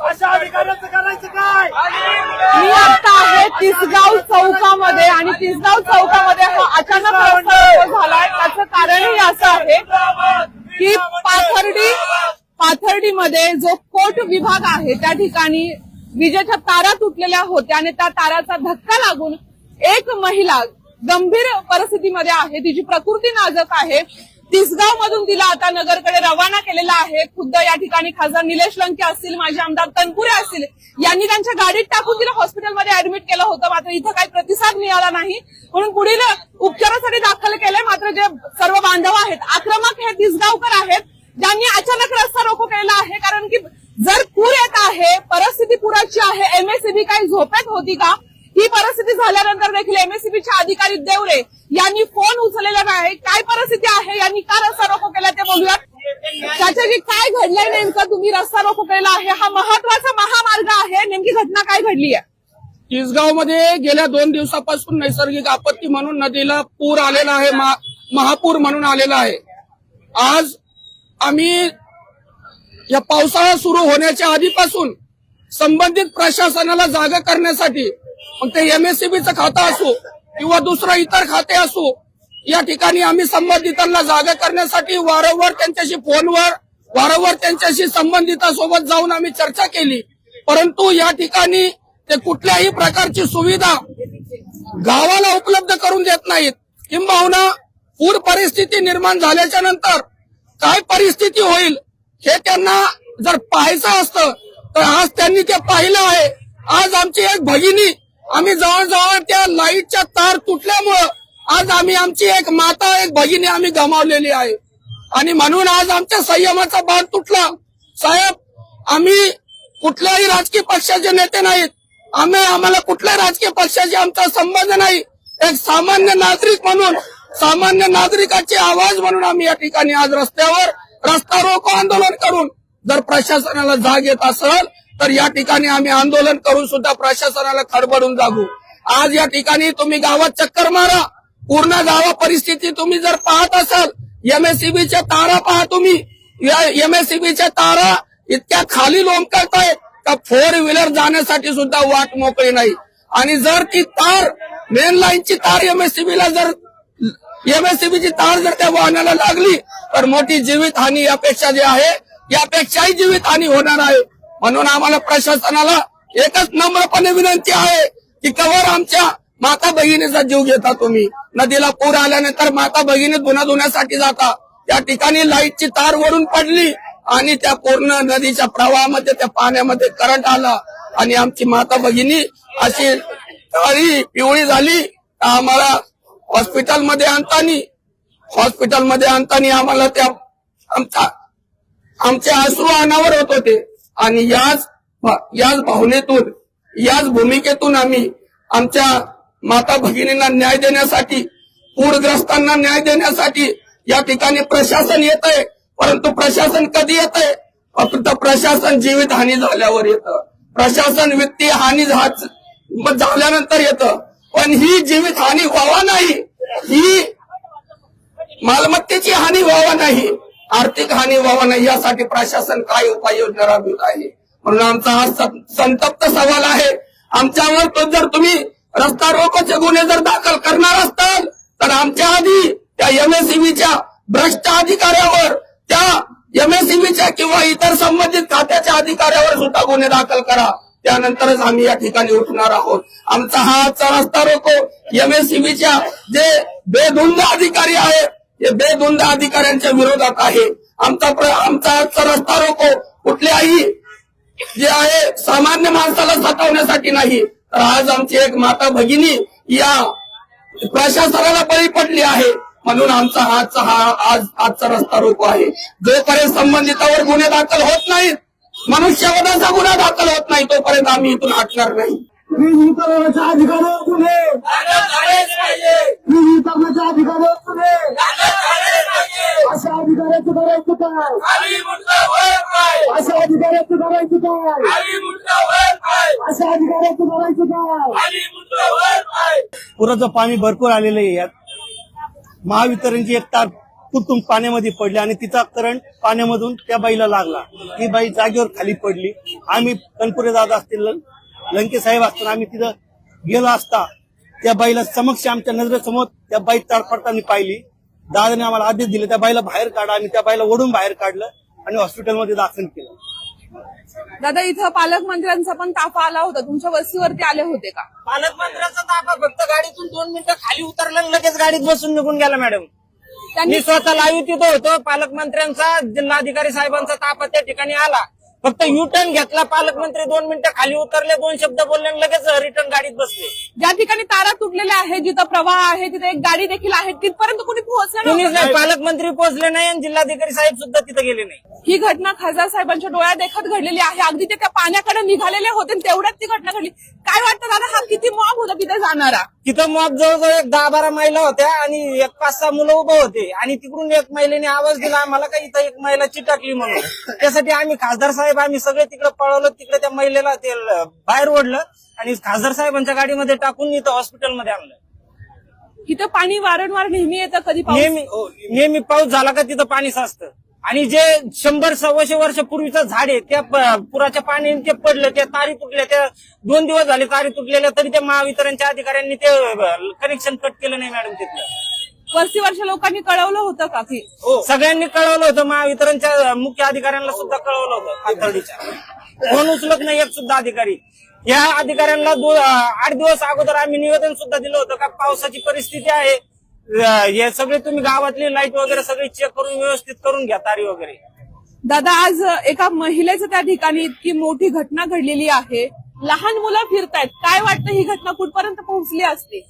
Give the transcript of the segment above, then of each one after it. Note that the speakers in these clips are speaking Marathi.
अशा अधिकाऱ्याचं करायचं काय? मी आता आहे तिसगाव चौकामध्ये आणि तिसगाव चौकामध्ये हा अचानक रस्ता झालाय. त्याचं कारणही असं आहे की पाथर्डी पाथर्डीमध्ये जो कोर्ट विभाग आहे त्या ठिकाणी विजेच्या तारा तुटलेल्या होत्या आणि त्या ताराचा धक्का लागून एक महिला गंभीर परिस्थितीमध्ये आहे तिची प्रकृती नाजक आहे तिसगाव मधून तिला आता नगरकडे रवाना केलेला आहे. खुद्द या ठिकाणी खासदार निलेश लंके असतील माजी आमदार तनपुरे असतील यांनी त्यांच्या गाडीत टाकून तिला हॉस्पिटलमध्ये ऍडमिट केलं होतं. मात्र इथं काही प्रतिसाद मिळाला नाही. म्हणून पुढील उपचारासाठी दाखल केलंय. मात्र जे सर्व बांधव आहेत आक्रमक हे तिसगावकर आहेत ज्यांनी अचानक रस्ता रोको केलेला आहे. कारण की जर पूर येत आहे परिस्थिती पुराची आहे. एमएससीबी काही झोपेत होती का? ही परिस्थिती झाल्यानंतर देखील एमएससीबीचे अधिकारी देवरे यांनी फोन उचललेला नाही. काय परिस्थिती आहे? यांनी का रस्ता रोको केला? ते बोलूयात. त्याच्याशी काय घडलंय नेमकं? तुम्ही रस्ता रोको केला आहे. हा महत्त्वाचा महामार्ग आहे. नेमकी घटना काय घडली आहे? तिसगावमध्ये गेल्या दोन दिवसापासून नैसर्गिक आपत्ती म्हणून नदीला पूर आलेला आहे. महापूर म्हणून आलेला आहे. आज आम्ही या पावसाळा सुरू होण्याच्या आधीपासून संबंधित प्रशासनाला जागा करण्यासाठी मग ते एमएससीबीचं खातं असो किंवा दुसरं इतर खाते असो या ठिकाणी आम्ही संबंधितांना जागा करण्यासाठी वारंवार त्यांच्याशी फोनवर वारंवार त्यांच्याशी संबंधितांसोबत जाऊन आम्ही चर्चा केली. परंतु या ठिकाणी ते कुठल्याही प्रकारची सुविधा गावाला उपलब्ध करून देत नाहीत. किंबहुना पूर परिस्थिती निर्माण झाल्याच्यानंतर काय परिस्थिती होईल हे त्यांना जर पाहायचं असतं तर आज त्यांनी ते पाहिलं आहे. आज आमची एक भगिनी आम्ही जवळजवळ त्या लाईटच्या तार तुटल्यामुळं आज आम्ही आमची एक माता एक भगिनी आम्ही गमावलेली आहे. आणि म्हणून आज आमच्या संयमाचा बांध तुटला. साहेब आम्ही कुठल्याही राजकीय पक्षाचे नेते नाहीत. आम्ही आम्हाला कुठल्या राजकीय पक्षाशी आमचा संबंध नाही. एक सामान्य नागरिक म्हणून सामान्य नागरिकाचे आवाज म्हणून आम्ही या ठिकाणी आज रस्त्यावर रस्ता रोको आंदोलन करून जर प्रशासनाला जाग येत असेल तर या ठिकाणी आम्ही आंदोलन करून सुद्धा प्रशासनाला खडबडून जागू. आज या ठिकाणी तुम्ही गावात चक्कर मारा. पूर्ण गावा परिस्थिती तुम्ही जर पाहत असाल एमएससीबीच्या तारा पहा तुम्ही. एमएससीबीच्या तारा इतक्या खाली लोंबकळतायत का फोर व्हीलर जाण्यासाठी सुद्धा वाट मोकळी नाही. आणि जर ती तार मेन लाईनची तार एमएससीबीला जर एमएससीबीची तार जर त्या वाहनाला लागली तर मोठी जीवित हानी यापेक्षा जी आहे यापेक्षाही जीवित हानी होणार आहे. म्हणून आम्हाला प्रशासनाला एकच नम्रपणे विनंती आहे की कवर आमच्या माता भगिनीचा जीव घेता तुम्ही. नदीला पूर आल्यानंतर माता भगिनी धुना धुण्यासाठी जाता. त्या ठिकाणी लाईटची तार वरून पडली आणि त्या पूर्ण नदीच्या प्रवाहामध्ये त्या पाण्यामध्ये करंट आला. आणि आमची माता भगिनी अशी काळी पिवळी झाली. आम्हाला हॉस्पिटलमध्ये आणतानी हॉस्पिटलमध्ये आणतानी आम्हाला त्या आमच्या आमचे आश्रू अनावर होत होते. आणि याच याच भावनेतून याच भूमिकेतून आम्ही आमच्या माता भगिनींना न्याय देण्यासाठी पूरग्रस्तांना न्याय देण्यासाठी या ठिकाणी प्रशासन येत आहे परंतु प्रशासन कधी येत आहे फक्त प्रशासन जीवित हानी झाल्यावर येतं. प्रशासन वित्तीय हानी झा- झाल्यानंतर येतं. पण ही जीवित हानी व्हावा नाही. ही मालमत्तेची हानी व्हावा नाही. आर्थिक हानी व्हावा नाही यासाठी प्रशासन काय उपाययोजना राबवित आहे? म्हणून आमचा हा संतप्त सवाल आहे. आमच्यावर तो जर तुम्ही रस्ता रोकोचे गुन्हे जर दाखल करणार असताल तर आमच्या आधी त्या एमएससीबीच्या भ्रष्ट अधिकाऱ्यावर त्या एमएससीबीच्या किंवा इतर संबंधित खात्याच्या अधिकाऱ्यावर सुद्धा गुन्हे दाखल करा. त्यानंतरच आम्ही या ठिकाणी उठणार आहोत. आमचा हा आजचा रस्ता रोको. एमएससीबीच्या जे बेधुंद अधिकारी आहेत हे बेधुंद अधिकाऱ्यांच्या विरोधात आहे. आमचा आमचा आजचा रस्ता रोको. कुठल्याही जे आहे सामान्य माणसाला सतावण्यासाठी नाही. तर आज आमची एक माता भगिनी या प्रशासनाला बळी पडली आहे. म्हणून आमचा आजचा हा आज आजचा रस्ता रोको आहे. जोपर्यंत संबंधितावर गुन्हे दाखल होत नाहीत मनुष्यवधाचा गुन्हा दाखल होत नाही तोपर्यंत आम्ही इथून हटणार नाही. गुन्हे. गुन्हे. अशा अधिकाऱ्याचं करायचं काय अशा अधिकाऱ्याचं करायचं काय अशा अधिकाऱ्याचं करायचं काय पुराचं पाणी भरपूर आलेलं आहे यात. महावितरणची एक तार कुटुंब पाण्यामध्ये पडली आणि तिचा करंट पाण्यामधून त्या बाईला लागला. ती बाई जागेवर खाली पडली. आम्ही कणपुरे दादा असतील लंके साहेब असताना आम्ही तिथं गेलो असता त्या बाईला समक्ष आमच्या नजरेसमोर त्या बाई तडफडताना पाहिली. दादाने आम्हाला आदेश दिले त्या बाईला बाहेर काढा. आणि त्या बाईला ओढून बाहेर काढलं आणि हॉस्पिटलमध्ये दाखल केलं. दादा इथं पालकमंत्र्यांचा पण ताफा आला होता. तुमच्या वस्तीवरती आले होते का? पालकमंत्र्याचा ताबा फक्त गाडीतून दोन मिनिटं खाली उतरलं आणि लगेच गाडीत बसून निघून गेला मॅडम. त्यांनी मी स्वतः लाईव्ह तिथं होतो. पालकमंत्र्यांचा जिल्हाधिकारी साहेबांचा ताफा त्या ठिकाणी आला. फक्त यू टर्न घेतला पालकमंत्री दोन मिनिटं खाली उतरले दोन शब्द बोलले आणि लगेच रिटर्न गाडीत बसले. ज्या ठिकाणी तारा तुटलेल्या आहेत जिथं प्रवाह आहे तिथे एक गाडी देखील आहे तिथपर्यंत कुणी पोहोचलं कुणीच. नाही पालकमंत्री पोहोचले नाही आणि जिल्हाधिकारी साहेब सुद्धा तिथे गेले नाही. ही घटना खासदार साहेबांच्या डोळ्यात देखत घडलेली आहे. अगदी ते त्या पाण्याकडे निघालेले होते आणि तेवढ्यात ती घटना घडली. काय वाटतं दादा हा किती मॉब होता तिथे जाणारा? तिथं मॉब जवळजवळ एक दहा बारा महिला होत्या आणि एक पाच सहा मुलं उभं होते. आणि तिकडून एक महिलेने आवाज दिला आम्हाला का इथं एक महिला चिटाकली म्हणून? त्यासाठी आम्ही खासदार साहेब आम्ही सगळे तिकडे पळवलं तिकडे त्या महिलेला ते बाहेर ओढलं आणि खासदार साहेबांच्या गाडीमध्ये टाकून इथं हॉस्पिटलमध्ये आणलं. इथं पाणी वारंवार नेहमी येतं कधी नेहमी नेहमी पाऊस झाला का तिथं पाणी साचतं. आणि जे शंभर सव्वाशे वर्षापूर्वीचं झाड आहे त्या पुराच्या पाण्याने ते पडलं त्या तारी तुटल्या त्या दोन दिवस झाले तारी तुटलेल्या तरी त्या महावितरणच्या अधिकाऱ्यांनी ते कनेक्शन कट केलं नाही मॅडम तिथलं. वस्तीवरच्या लोकांनी कळवलं होतं का की? सगळ्यांनी कळवलं होतं. महावितरणच्या मुख्य अधिकाऱ्यांना सुद्धा कळवलं होतं पाथर्डीच्या. फोन उचलत नाही एक सुद्धा अधिकारी. या अधिकाऱ्यांना आठ दिवस अगोदर आम्ही निवेदन सुद्धा दिलं होतं का पावसाची परिस्थिती आहे. हे सगळे तुम्ही गावातली लाइट वगैरे सगळी चेक करून व्यवस्थित करून घ्या तारी वगैरे. दादा आज एका महिलेचं त्या ठिकाणी इतकी मोठी घटना घडलेली आहे. लहान मुलं फिरतायत. काय वाटतं ही घटना कुठपर्यंत पोहोचली असते?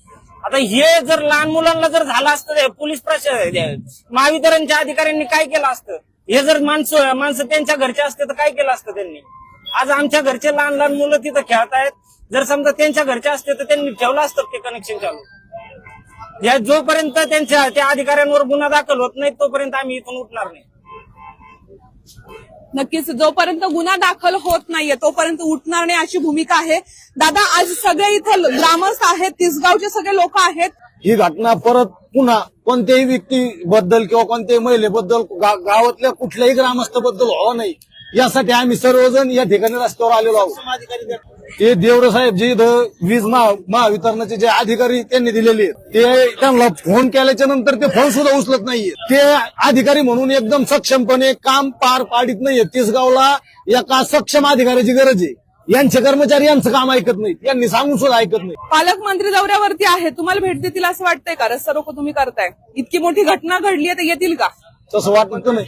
आता हे जर लहान मुलांना जर झालं असतं पोलीस प्रशासन महावितरणच्या अधिकाऱ्यांनी काय केलं असतं? हे जर माणसं माणसं त्यांच्या घरचे असते तर काय केलं असतं त्यांनी? आज आमच्या घरचे लहान लहान मुलं तिथं खेळतायत जर समजा त्यांच्या घरचे असते तर त्यांनी ठेवलं असतं ते कनेक्शन चालू. या जोपर्यंत त्यांच्या त्या अधिकाऱ्यांवर गुन्हा दाखल होत नाही तोपर्यंत आम्ही इथून उठणार नाही. नक्कीच जोपर्यंत गुन्हा दाखल होत नाहीये तोपर्यंत उठणार नाही अशी भूमिका आहे. दादा आज सगळे इथं ग्रामस्थ आहेत तिसगावचे सगळे लोक आहेत. ही घटना परत पुन्हा कोणत्याही व्यक्तीबद्दल किंवा कोणत्याही महिलेबद्दल गा- गावातल्या कुठल्याही ग्रामस्थाबद्दल व्हावं नाही. यासाठी आम्ही सर्वजण या ठिकाणी रस्त्यावर आलेलो आहोत. ते देवरे साहेब जे वीज महा- महावितरणाचे जे अधिकारी त्यांनी दिलेले आहेत, ते त्यांना फोन केल्याच्यानंतर ते फोन सुद्धा उचलत नाहीये. ते अधिकारी म्हणून एकदम सक्षमपणे काम पार पाडित नाहीये. तिसगावला एका सक्षम अधिकाऱ्याची गरज आहे. यांचे कर्मचारी यांचं काम ऐकत नाहीत. यांनी सांगून सुद्धा ऐकत नाही पालकमंत्री दौऱ्यावरती आहे तुम्हाला भेट देतील असं वाटतंय का? रस्ता रोको तुम्ही करताय. इतकी मोठी घटना घडली आहे तर येतील का? तसं वाटत नाही.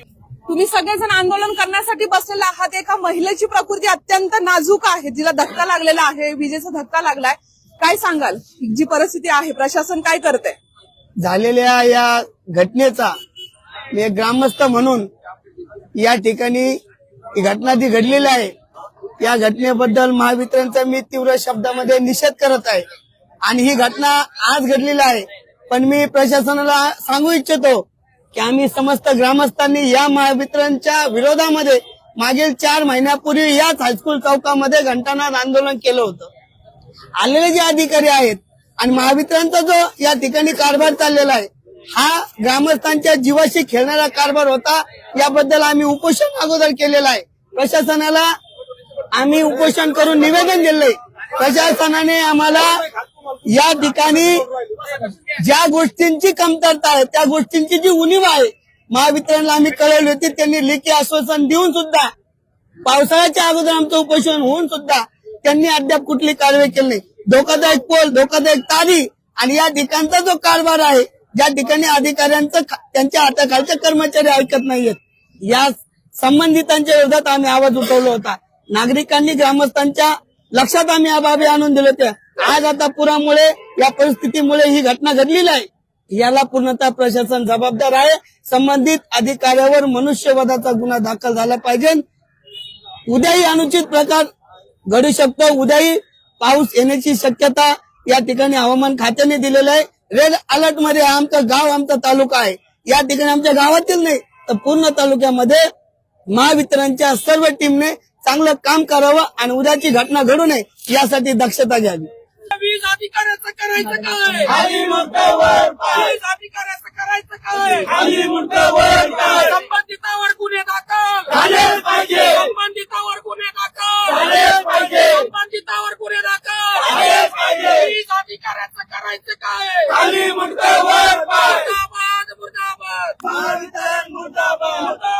तुम्ही सगळेजण आंदोलन करण्यासाठी बसलेले आहात. एका महिलेची प्रकृती अत्यंत नाजूक आहे. जिला धक्का लागलेला आहे. विजेचा धक्का लागलाय. काय सांगाल? जी परिस्थिती आहे प्रशासन काय करते झालेल्या या घटनेचा मी एक ग्रामस्थ म्हणून या ठिकाणी ही घटना जी घडलेली आहे या घटनेबद्दल महावितरणचा मी तीव्र शब्दामध्ये निषेध करत आहे. आणि ही घटना आज घडलेली आहे. पण मी प्रशासनाला सांगू इच्छितो की आम्ही समस्त ग्रामस्थांनी या महावितरणच्या विरोधामध्ये मागील चार महिन्यापूर्वी याच हायस्कूल चौकामध्ये घंटानाद आंदोलन केलं होतं. आलेले जे अधिकारी आहेत आणि महावितरणचा जो या ठिकाणी कारभार चाललेला आहे हा ग्रामस्थांच्या जीवाशी खेळणारा कारभार होता याबद्दल आम्ही उपोषण अगोदर केलेलं आहे. प्रशासनाला आम्ही उपोषण करून निवेदन दिले प्रशासनाने आम्हाला या ठिकाणी ज्या गोष्टींची कमतरता आहे त्या गोष्टींची जी उणीव आहे महावितरणला आम्ही कळवली होती त्यांनी लेखी आश्वासन देऊन सुद्धा पावसाळ्याच्या अगोदर आमचं उपोषण होऊन सुद्धा त्यांनी अद्याप कुठली कारवाई केली नाही. धोकादायक पोल धोकादायक तारी आणि या ठिकाणचा जो कारभार आहे ज्या ठिकाणी अधिकाऱ्यांचं त्यांच्या हाताखालचे कर्मचारी ऐकत नाहीयेत या संबंधितांच्या विरोधात आम्ही आवाज उठवला होता. नागरिकांनी ग्रामस्थांच्या लक्षात आम्ही या बाबी आणून दिले होत्या आज आता पुरामुळे या परिस्थितीमुळे ही घटना घडलेली आहे. याला पूर्णतः प्रशासन जबाबदार आहे. संबंधित अधिकाऱ्यावर मनुष्यवधाचा गुन्हा दाखल झाला पाहिजे. उद्याही अनुचित प्रकार घडू शकतो. उद्याही पाऊस येण्याची शक्यता या ठिकाणी हवामान खात्याने दिलेलं आहे. रेड अलर्टमध्ये आमचं आमचा गाव आमचा तालुका आहे. या ठिकाणी आमच्या गावातील नाही तर पूर्ण तालुक्यामध्ये महावितरणच्या सर्व टीमने चांगलं काम करावं आणि उद्याची घटना घडू नये यासाठी दक्षता घ्यावी. वीज अधिकाऱ्याचं करायचं काय? वीज अधिकाऱ्याचं करायचं काय? संबंधितावर गुन्हे दाखल. संबंधितावर गुन्हे दाखल. संबंधितावर गुन्हे दाखल. वीज अधिकाऱ्याचं करायचं काय? मुर्दाबाद मुर्दाबाद. मुर्दाबाद मुर्दाबाद.